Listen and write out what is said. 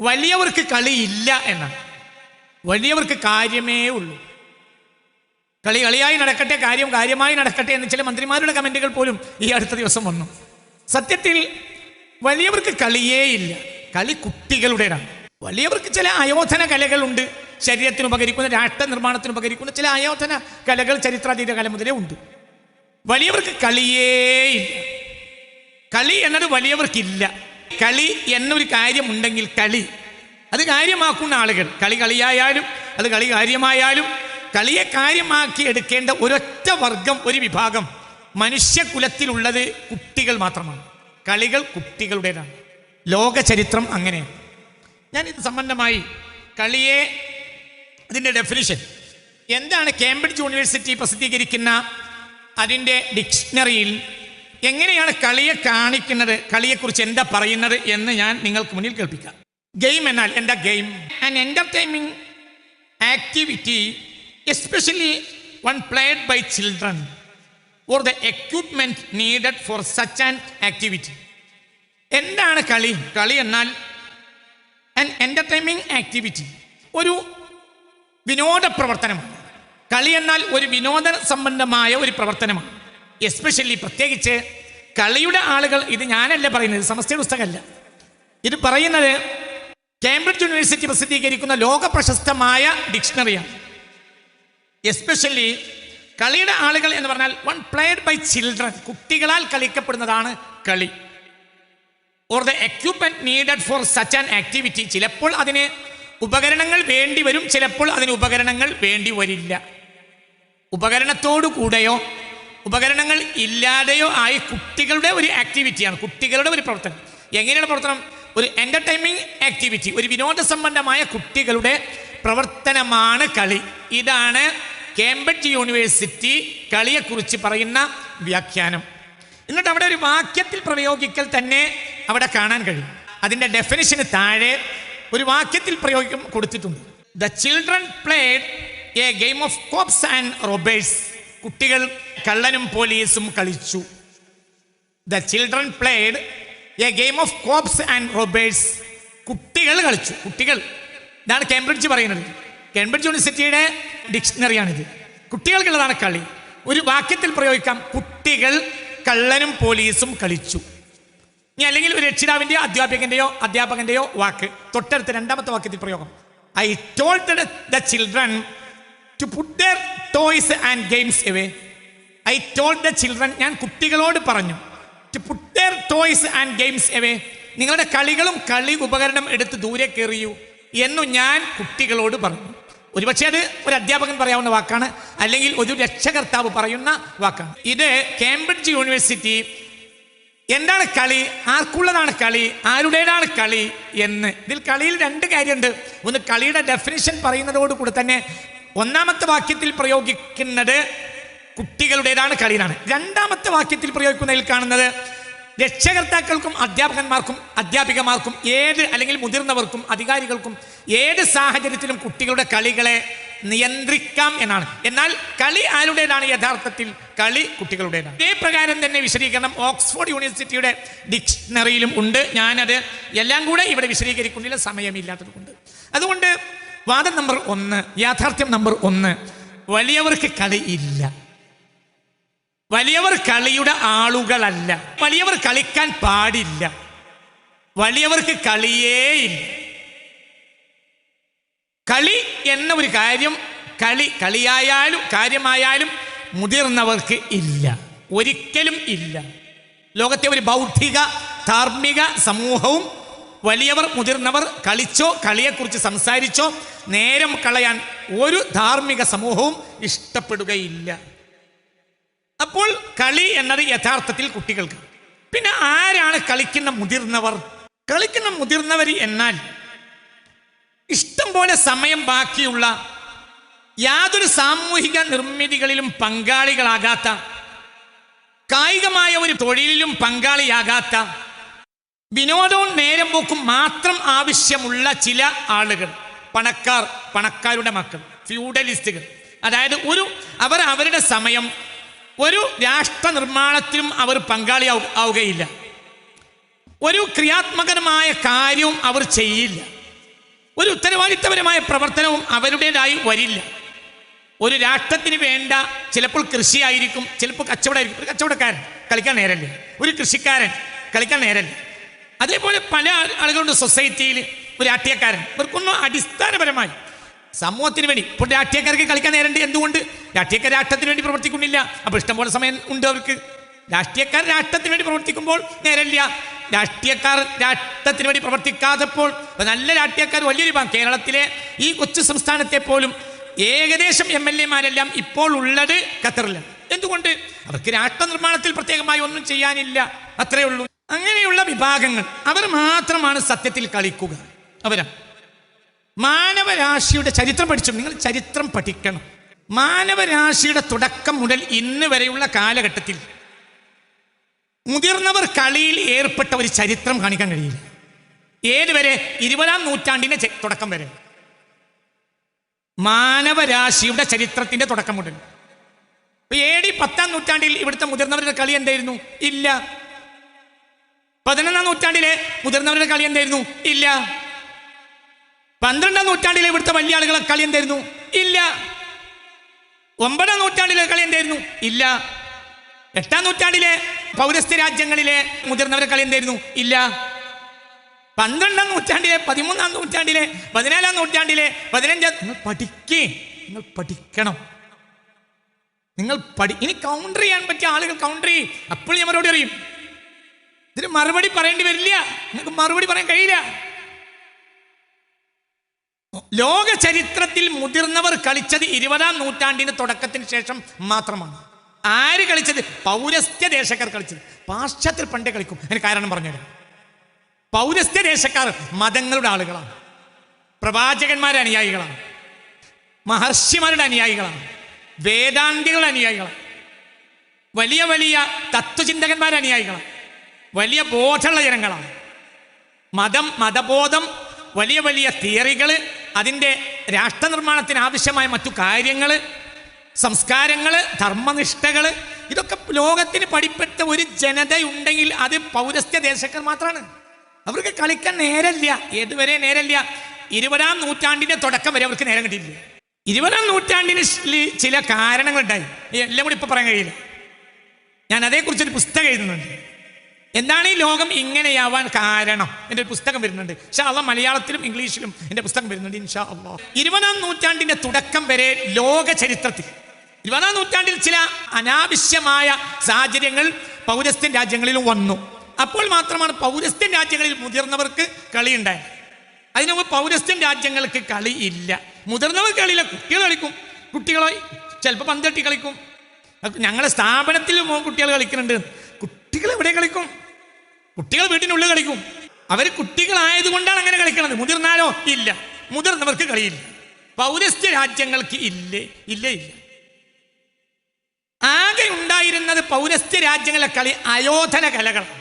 വലിയവർക്ക് കളിയില്ല എന്നാണ് വലിയവർക്ക് കാര്യമേ ഉള്ളൂ. കളി കളിയായി നടക്കട്ടെ കാര്യം കാര്യമായി നടക്കട്ടെ എന്ന് ചില മന്ത്രിമാരുടെ കമന്റുകൾ പോലും ഈ അടുത്ത ദിവസം വന്നു. സത്യത്തിൽ വലിയവർക്ക് കളിയേ ഇല്ല. കളി കുട്ടികളുടേതാണ്. വലിയവർക്ക് ചില അയോധന കലകളുണ്ട്. ശരീരത്തിന് ഉപകരിക്കുന്ന രാഷ്ട്ര നിർമ്മാണത്തിന് ഉപകരിക്കുന്ന ചില അയോധന കലകൾ ചരിത്രാതീത കാലം മുതലേ ഉണ്ട്. വലിയവർക്ക് കളിയേ ഇല്ല. കളി എന്നത് വലിയവർക്കില്ല. കളി എന്നൊരു കാര്യമുണ്ടെങ്കിൽ കളി. അത് കാര്യമാക്കുന്ന ആളുകൾ. കളി കളിയായാലും അത് കളി കാര്യമായാലും കളിയെ കാര്യമാക്കി എടുക്കേണ്ട ഒരൊറ്റ വർഗം ഒരു വിഭാഗം മനുഷ്യകുലത്തിലുള്ളത് കുട്ടികൾ മാത്രമാണ്. കളികൾ കുട്ടികളുടേതാണ്. ലോക ചരിത്രം അങ്ങനെയാണ് ഞാൻ ഇത് സംബന്ധമായി കളിയെ അതിന്റെ ഡെഫിനിഷൻ എന്താണ് കേംബ്രിഡ്ജ് യൂണിവേഴ്സിറ്റി പ്രസിദ്ധീകരിക്കുന്ന അതിന്റെ ഡിക്ഷണറിയിൽ എങ്ങനെയാണ് കളിയെ കാണിക്കുന്നത്? കളിയെക്കുറിച്ച് എന്താ പറയുന്നത് എന്ന് ഞാൻ നിങ്ങൾക്ക് മുന്നിൽ കേൾപ്പിക്കാം. ഗെയിം എന്നാൽ എന്താ game? And entertaining activity especially one played by children or the equipment needed for such an activity എന്താണ് കളി? കളി എന്നാൽ ആൻ എന്റർടൈൻമിങ് ആക്ടിവിറ്റി ഒരു വിനോദ പ്രവർത്തനമാണ്. കളി എന്നാൽ ഒരു വിനോദ സംബന്ധമായ ഒരു പ്രവർത്തനമാണ്. എസ്പെഷ്യലി പ്രത്യേകിച്ച് കളിയുടെ ആളുകൾ ഇത് ഞാനല്ല പറയുന്നത് ഇത് സമസ്തയുടെ പുസ്തകമല്ല. ഇത് പറയുന്നത് കേംബ്രിഡ്ജ് യൂണിവേഴ്സിറ്റി പ്രസിദ്ധീകരിക്കുന്ന ലോക പ്രശസ്തമായ ഡിക്ഷണറിയാണ്. എസ്പെഷ്യലി കളിയുടെ ആളുകൾ എന്ന് പറഞ്ഞാൽ വൺ പ്ലേഡ് ബൈ ചിൽഡ്രൻ കുട്ടികളാൽ കളിക്കപ്പെടുന്നതാണ് കളി. Or the equipment needed for such an activity ചിലപ്പോൾ അതിന് ഉപകരണങ്ങൾ വേണ്ടി വരും ചിലപ്പോൾ അതിന് ഉപകരണങ്ങൾ വേണ്ടി വരില്ല. ഉപകരണത്തോടു കൂടെയോ ഉപകരണങ്ങൾ ഇല്ലാതെയോ ആയി കുട്ടികളുടെ ഒരു ആക്ടിവിറ്റിയാണ് കുട്ടികളുടെ ഒരു പ്രവർത്തനം. എങ്ങനെയാണ് പ്രവർത്തനം? ഒരു എന്റർടൈൻമിങ് ആക്ടിവിറ്റി ഒരു വിനോദസംബന്ധമായ കുട്ടികളുടെ പ്രവർത്തനമാണ് കളി. ഇതാണ് കേംബ്രിഡ്ജ് യൂണിവേഴ്സിറ്റി കളിയെക്കുറിച്ച് പറയുന്ന വ്യാഖ്യാനം. എന്നിട്ട് അവിടെ ഒരു വാക്യത്തിൽ പ്രയോഗിക്കൽ തന്നെ അവിടെ കാണാൻ കഴിയും. അതിന്റെ ഡെഫിനിഷന് താഴെ ഒരു വാക്യത്തിൽ പ്രയോഗിക്കും കൊടുത്തിട്ടുണ്ട്. The children played a game of cops and robbers കുട്ടികൾ കള്ളനും പോലീസും കളിച്ചു. The children played a game of cops and robbers കുട്ടികൾ കളിച്ചു. കുട്ടികൾ. ഇതാണ് കേംബ്രിഡ്ജ് പറയുന്നത്. കേംബ്രിഡ്ജ് യൂണിവേഴ്സിറ്റിയുടെ ഡിക്ഷണറിയാണിത്. കുട്ടികൾക്കുള്ളതാണ് കളി. ഒരു വാക്യത്തിൽ പ്രയോഗിക്കാം. കുട്ടികൾ കള്ളനും പോലീസും കളിച്ചു. ഇനി അല്ലെങ്കിൽ ഒരു രക്ഷിതാവിന്റെയോ അധ്യാപകന്റെയോ അധ്യാപകന്റെയോ വാക്ക്. തൊട്ടടുത്ത രണ്ടാമത്തെ വാക്യത്തിൽ പ്രയോഗം. I told the children to put their toys and games away I told the children ഞാൻ കുട്ടികളോട് പറഞ്ഞു to put their toys and games away നിങ്ങളുടെ കളികളും കളി ഉപകരണം എടുത്ത് ദൂരെ കയറിയൂ എന്നു ഞാൻ കുട്ടികളോട് പറഞ്ഞു. ഒരുപക്ഷെ അത് ഒരു അധ്യാപകൻ പറയാവുന്ന വാക്കാണ് അല്ലെങ്കിൽ ഒരു രക്ഷകർത്താവ് പറയുന്ന വാക്കാണ്. ഇത് കേംബ്രിഡ്ജ് യൂണിവേഴ്സിറ്റി എന്താണ് കളി ആർക്കുള്ളതാണ് കളി ആരുടേതാണ് കളി എന്ന്. ഇതിൽ കളിയിൽ രണ്ട് കാര്യമുണ്ട്. ഒന്ന് കളിയുടെ ഡെഫിനിഷൻ പറയുന്നതോടുകൂടി തന്നെ ഒന്നാമത്തെ വാക്യത്തിൽ പ്രയോഗിക്കുന്നത് കുട്ടികളുടേതാണ് കളിയിലാണ്. രണ്ടാമത്തെ വാക്യത്തിൽ പ്രയോഗിക്കുന്നതിൽ കാണുന്നത് രക്ഷകർത്താക്കൾക്കും അധ്യാപകന്മാർക്കും അധ്യാപികമാർക്കും ഏത് അല്ലെങ്കിൽ മുതിർന്നവർക്കും അധികാരികൾക്കും ഏത് സാഹചര്യത്തിലും കുട്ടികളുടെ കളികളെ നിയന്ത്രിക്കാം എന്നാണ്. എന്നാൽ കളി ആരുടേതാണ് യഥാർത്ഥത്തിൽ? കളി കുട്ടികളുടേതാണ്. ഇതേ പ്രകാരം തന്നെ വിശദീകരണം ഓക്സ്ഫോർഡ് യൂണിവേഴ്സിറ്റിയുടെ ഡിക്ഷണറിയിലും ഉണ്ട്. ഞാനത് എല്ലാം കൂടെ ഇവിടെ വിശദീകരിക്കുന്നില്ല സമയമില്ലാത്തതുകൊണ്ട്. അതുകൊണ്ട് വാദം നമ്പർ ഒന്ന് യാഥാർത്ഥ്യം നമ്പർ ഒന്ന്. വലിയവർക്ക് കളി ഇല്ല. വലിയവർ കളിയുടെ ആളുകളല്ല. വലിയവർ കളിക്കാൻ പാടില്ല. വലിയവർക്ക് കളിയേ ഇല്ല. കളി എന്ന ഒരു കാര്യം കളി കളിയായാലും കാര്യമായാലും മുതിർന്നവർക്ക് ഇല്ല. ഒരിക്കലും ഇല്ല. ലോകത്തെ ഒരു ബൗദ്ധിക ധാർമ്മിക സമൂഹവും വലിയവർ മുതിർന്നവർ കളിച്ചോ കളിയെക്കുറിച്ച് സംസാരിച്ചോ നേരം കളയാൻ ഒരു ധാർമ്മിക സമൂഹവും ഇഷ്ടപ്പെടുകയില്ല. അപ്പോൾ കളി എന്നത് യഥാർത്ഥത്തിൽ കുട്ടികൾക്ക്. പിന്നെ ആരാണ് കളിക്കുന്ന മുതിർന്നവർ? കളിക്കുന്ന മുതിർന്നവർ എന്നാൽ ഇഷ്ടം പോലെ സമയം ബാക്കിയുള്ള യാതൊരു സാമൂഹിക നിർമ്മിതികളിലും പങ്കാളികളാകാത്ത കായികമായ ഒരു തൊഴിലിലും പങ്കാളിയാകാത്ത വിനോദവും നേരം പോക്കും മാത്രം ആവശ്യമുള്ള ചില ആളുകൾ. പണക്കാർ പണക്കാരുടെ മക്കൾ ഫ്യൂഡലിസ്റ്റുകൾ. അതായത് ഒരു അവർ അവരുടെ സമയം ഒരു രാഷ്ട്ര നിർമ്മാണത്തിലും അവർ പങ്കാളി ആവുകയില്ല. ഒരു ക്രിയാത്മകമായ കാര്യവും അവർ ചെയ്യില്ല. ഒരു ഉത്തരവാദിത്തപരമായ പ്രവർത്തനവും അവരുടേതായി വരില്ല. ഒരു രാഷ്ട്രത്തിന് വേണ്ട ചിലപ്പോൾ കൃഷിയായിരിക്കും ചിലപ്പോൾ കച്ചവടമായിരിക്കും. ഒരു കച്ചവടക്കാരൻ കളിക്കാൻ നേരല്ലേ? ഒരു കൃഷിക്കാരൻ കളിക്കാൻ നേരല്ലേ? അതേപോലെ പല ആളുകളുണ്ട് സൊസൈറ്റിയിൽ ഒരു രാഷ്ട്രീയക്കാരൻ. ഇവർക്കൊന്നും അടിസ്ഥാനപരമായി സമൂഹത്തിന് വേണ്ടി. ഇപ്പോൾ രാഷ്ട്രീയക്കാർക്ക് കളിക്കാൻ നേരണ്ട് എന്തുകൊണ്ട്? രാഷ്ട്രീയക്കാർ രാഷ്ട്രത്തിന് വേണ്ടി പ്രവർത്തിക്കുന്നില്ല. അപ്പോൾ ഇഷ്ടംപോലെ സമയം ഉണ്ട് അവർക്ക്. രാഷ്ട്രീയക്കാർ രാഷ്ട്രത്തിന് വേണ്ടി പ്രവർത്തിക്കുമ്പോൾ നേരമില്ല. രാഷ്ട്രീയക്കാർ രാഷ്ട്രത്തിന് വേണ്ടി പ്രവർത്തിക്കാത്തപ്പോൾ നല്ല രാഷ്ട്രീയക്കാർ വലിയൊരു ഭാഗം. കേരളത്തിലെ ഈ കൊച്ചു സംസ്ഥാനത്തെ പോലും ഏകദേശം എം എൽ എമാരെല്ലാം ഇപ്പോൾ ഉള്ളത് ഖത്തറിലാണ്. എന്തുകൊണ്ട്? അവർക്ക് രാഷ്ട്ര നിർമ്മാണത്തിൽ പ്രത്യേകമായി ഒന്നും ചെയ്യാനില്ല. അത്രയേ ഉള്ളൂ. അങ്ങനെയുള്ള വിഭാഗങ്ങൾ. അവർ മാത്രമാണ് സത്യത്തിൽ കളിക്കുക. അവരാ. മാനവരാശിയുടെ ചരിത്രം പഠിച്ചു. നിങ്ങൾ ചരിത്രം പഠിക്കണം. മാനവരാശിയുടെ തുടക്കം മുതൽ ഇന്ന് വരെയുള്ള കാലഘട്ടത്തിൽ മുതിർന്നവർ കളിയിൽ ഏർപ്പെട്ട ഒരു ചരിത്രം കാണിക്കാൻ കഴിയില്ല. ഏതുവരെ ഇരുപതാം നൂറ്റാണ്ടിന്റെ തുടക്കം വരെ. മാനവരാശിയുടെ ചരിത്രത്തിന്റെ തുടക്കം മുതൽ. ഏ ഡി പത്താം നൂറ്റാണ്ടിൽ ഇവിടുത്തെ മുതിർന്നവരുടെ കളി എന്തായിരുന്നു? ഇല്ല. പതിനൊന്നാം നൂറ്റാണ്ടിലെ മുതിർന്നവരുടെ കളി എന്തായിരുന്നു? ഇല്ല. പന്ത്രണ്ടാം നൂറ്റാണ്ടിലെ ഇവിടുത്തെ വലിയ ആളുകളെ കളി എന്തായിരുന്നു? ഇല്ല. ഒമ്പതാം നൂറ്റാണ്ടിലെ കളി എന്തായിരുന്നു? ഇല്ല. എട്ടാം നൂറ്റാണ്ടിലെ പൗരസ്ത്യ രാജ്യങ്ങളിലെ മുതിർന്നവരെ കളി എന്തായിരുന്നു? ഇല്ല. പന്ത്രണ്ടാം നൂറ്റാണ്ടിലെ പതിമൂന്നാം നൂറ്റാണ്ടിലെ പതിനാലാം നൂറ്റാണ്ടിലെ പതിനഞ്ചാം നിങ്ങൾ പഠിക്കേ. നിങ്ങൾ പഠിക്കണം. നിങ്ങൾ പഠി ഇനി കൗണ്ടർ ചെയ്യാൻ പറ്റിയ ആളുകൾ കൗണ്ടർ ചെയ്യും. അപ്പോൾ ഞാൻ മറുപടി അറിയും ഇതിന് മറുപടി പറയേണ്ടി വരില്ല. നിങ്ങൾക്ക് മറുപടി പറയാൻ കഴിയില്ല. ലോക ചരിത്രത്തിൽ മുതിർന്നവർ കളിച്ചത് ഇരുപതാം നൂറ്റാണ്ടിന്റെ തുടക്കത്തിന് ശേഷം മാത്രമാണ്. ആര് കളിച്ചത്? പൗരസ്ത്യ ദേശക്കാർ കളിച്ചത്. പാശ്ചാത്യർ പണ്ടേ കളിക്കും. അതിന് കാരണം പറഞ്ഞുതരാം. പൗരസ്ത്യ ദേശക്കാർ മതങ്ങളുടെ ആളുകളാണ്. പ്രവാചകന്മാരുടെ അനുയായികളാണ്. മഹർഷിമാരുടെ അനുയായികളാണ്. വേദാന്തികളുടെ അനുയായികളാണ്. വലിയ വലിയ തത്വചിന്തകന്മാരുടെ അനുയായികളാണ്. വലിയ ബോധമുള്ള ജനങ്ങളാണ്. മതം മതബോധം വലിയ വലിയ തിയറികൾ അതിന്റെ രാഷ്ട്രനിർമ്മാണത്തിന് ആവശ്യമായ മറ്റു കാര്യങ്ങൾ സംസ്കാരങ്ങൾ ധർമ്മനിഷ്ഠകൾ ഇതൊക്കെ ലോകത്തിന് പഠിപ്പെട്ട ഒരു ജനതയുണ്ടെങ്കിൽ അത് പൗരസ്ത്യ ദേശക്കാർ മാത്രമാണ് അവർക്ക് കളിക്കാൻ നേരമില്ല ഏതുവരെ നേരമില്ല ഇരുപതാം നൂറ്റാണ്ടിന്റെ തുടക്കം വരെ അവർക്ക് നേരം കിട്ടിയില്ല ഇരുപതാം നൂറ്റാണ്ടിന് ചില കാരണങ്ങളുണ്ടായി. എല്ലാം കൂടി ഇപ്പൊ പറയാൻ കഴിയില്ല. ഞാൻ അതേക്കുറിച്ചൊരു പുസ്തകം എഴുതുന്നുണ്ട്. എന്താണ് ഈ ലോകം ഇങ്ങനെയാവാൻ കാരണം? എന്റെ ഒരു പുസ്തകം വരുന്നുണ്ട്. ഇൻഷാ അള്ള മലയാളത്തിലും ഇംഗ്ലീഷിലും എന്റെ പുസ്തകം വരുന്നുണ്ട് ഇൻഷാ അള്ളാഹ് ഇരുപതാം നൂറ്റാണ്ടിന്റെ തുടക്കം വരെ ലോക ചരിത്രത്തിൽ ഇരുപതാം നൂറ്റാണ്ടിൽ ചില അനാവശ്യമായ സാഹചര്യങ്ങൾ പൗരസ്ത്യൻ രാജ്യങ്ങളിലും വന്നു. അപ്പോൾ മാത്രമാണ് പൗരസ്ത്യൻ രാജ്യങ്ങളിൽ മുതിർന്നവർക്ക് കളിയുണ്ടായത് അതിനു മുമ്പ് പൗരസ്ത്യൻ രാജ്യങ്ങൾക്ക് കളി ഇല്ല. മുതിർന്നവർ കളിയില്ല കുട്ടികൾ കളിക്കും. കുട്ടികളെ ചിലപ്പോൾ പന്തട്ടി കളിക്കും. ഞങ്ങളുടെ സ്ഥാപനത്തിൽ കുട്ടികൾ കളിക്കുന്നുണ്ട്. കുട്ടികൾ എവിടെ കളിക്കും? കുട്ടികൾ വീട്ടിനുള്ളിൽ കളിക്കും. അവർ കുട്ടികളായതുകൊണ്ടാണ് അങ്ങനെ കളിക്കണത്. മുതിർന്നാലോ? ഇല്ല. മുതിർന്നവർക്ക് കളിയില്ല. പൗരസ്ത്യ രാജ്യങ്ങൾക്ക് ഇല്ലേ. ഇല്ലേ ഇല്ല. ആകെ ഉണ്ടായിരുന്നത് പൗരസ്ത്യ രാജ്യങ്ങളെ കളി അയോധന കലകളാണ്.